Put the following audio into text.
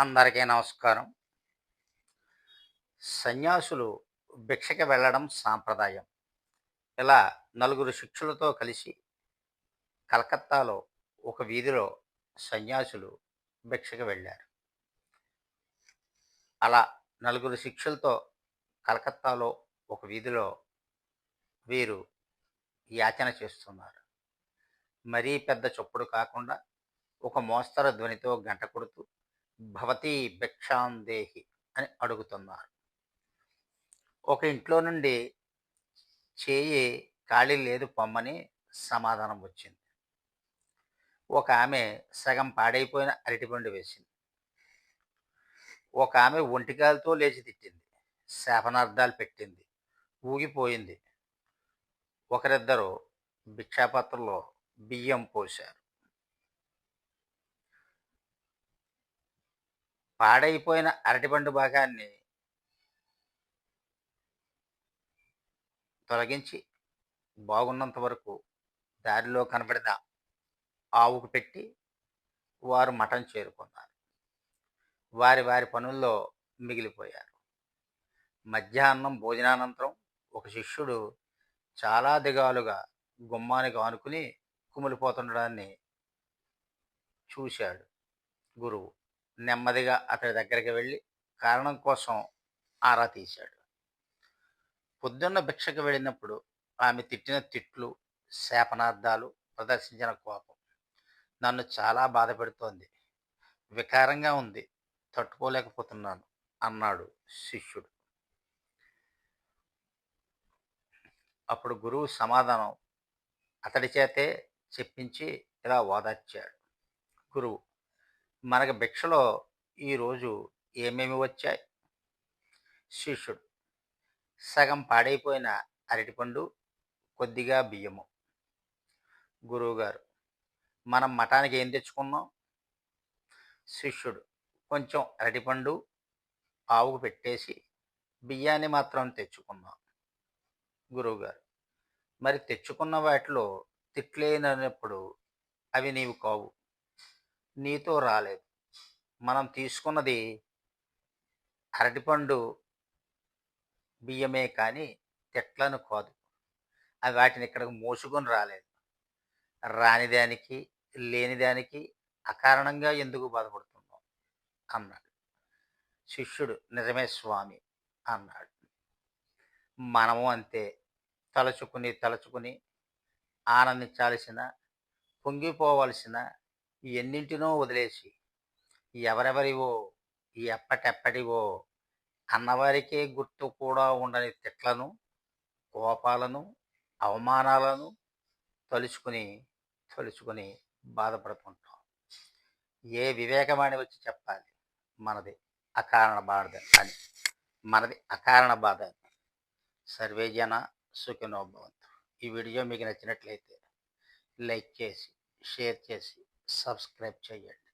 అందరికీ నమస్కారం. సన్యాసులు భిక్షకి వెళ్ళడం సాంప్రదాయం. ఇలా నలుగురు శిక్షులతో కలిసి కలకత్తాలో ఒక వీధిలో సన్యాసులు భిక్షకి వెళ్ళారు. అలా నలుగురు శిక్షులతో కలకత్తాలో ఒక వీధిలో వీరు యాచన చేస్తున్నారు. మరీ పెద్ద చొప్పుడు కాకుండా ఒక మోస్తరు ధ్వనితో గంట కొడుతూ భవతి భిక్షాందేహి అని అడుగుతున్నారు. ఒక ఇంట్లో నుండి చేయి ఖాళీ లేదు పొమ్మని సమాధానం వచ్చింది. ఒక ఆమె సగం పాడైపోయిన అరటిపండు వేసింది. ఒక ఆమె ఒంటికాలతో లేచి తిట్టింది. శాపనార్థాలు పెట్టింది. ఊగిపోయింది. ఒకరిద్దరు భిక్షాపాత్రలో బియ్యం పోశారు. పాడైపోయిన అరటిపండు భాగాన్ని తొలగించి బాగున్నంత వరకు దారిలో కనబడిన ఆవుకు పెట్టి వారు మఠం చేరుకున్నారు. వారి వారి పనుల్లో మిగిలిపోయారు. మధ్యాహ్నం భోజనానంతరం ఒక శిష్యుడు చాలా దిగాలుగా గుమ్మానికి ఆనుకుని కుమిలిపోతుండడాన్ని చూశాడు గురువు. నెమ్మదిగా అతడి దగ్గరికి వెళ్ళి కారణం కోసం ఆరా తీశాడు. పొద్దున్న భిక్షకు వెళ్ళినప్పుడు ఆమె తిట్టిన తిట్లు శాపనార్థాలు ప్రదర్శించిన కోపం నన్ను చాలా బాధ పెడుతోంది వికారంగా ఉంది తట్టుకోలేకపోతున్నాను అన్నాడు శిష్యుడు. అప్పుడు గురువు సమాధానం అతడి చేతే చెప్పించి ఇలా ఓదార్చాడు. గురువు మనకు భిక్షలో ఈరోజు ఏమేమి వచ్చాయి? శిష్యుడు సగం పాడైపోయిన అరటిపండు కొద్దిగా బియ్యము. గురువుగారు మనం మఠానికి ఏం తెచ్చుకున్నాం? శిష్యుడు కొంచెం అరటిపండు ఆవుకు పెట్టేసి బియ్యాన్ని మాత్రం తెచ్చుకున్నాం. గురువుగారు మరి తెచ్చుకున్న వాటిలో తిట్లేనప్పుడు అవి నీవు కావు. నీతో రాలేదు. మనం తీసుకున్నది అరటిపండు బియ్యమే కానీ తిట్లను కాదు. అవి వాటిని ఇక్కడికి మోసుకొని రాలేదు. రానిదానికి లేనిదానికి అకారణంగా ఎందుకు బాధపడుతున్నాం అన్నాడు. శిష్యుడు నిజమే స్వామి అన్నాడు. మనము అంతే. తలుచుకుని తలుచుకుని ఆనందించాల్సిన పొంగిపోవలసిన ఎన్నింటినో వదిలేసి ఎవరెవరివో ఎప్పటెప్పటివో అన్నవారికే గుర్తు కూడా ఉండని తిట్లను కోపాలను అవమానాలను తలుచుకుని తలుచుకుని బాధపడుతుంటాం. ఏ వివేకవాణి వచ్చి చెప్పాలి? మనది అకారణ బాధ అని. మనది అకారణ బాధ అని. సర్వే జన సుఖినోభవంతు ఈ వీడియో మీకు నచ్చినట్లయితే లైక్ చేసి షేర్ చేసి సబ్స్క్రైబ్ చేయండి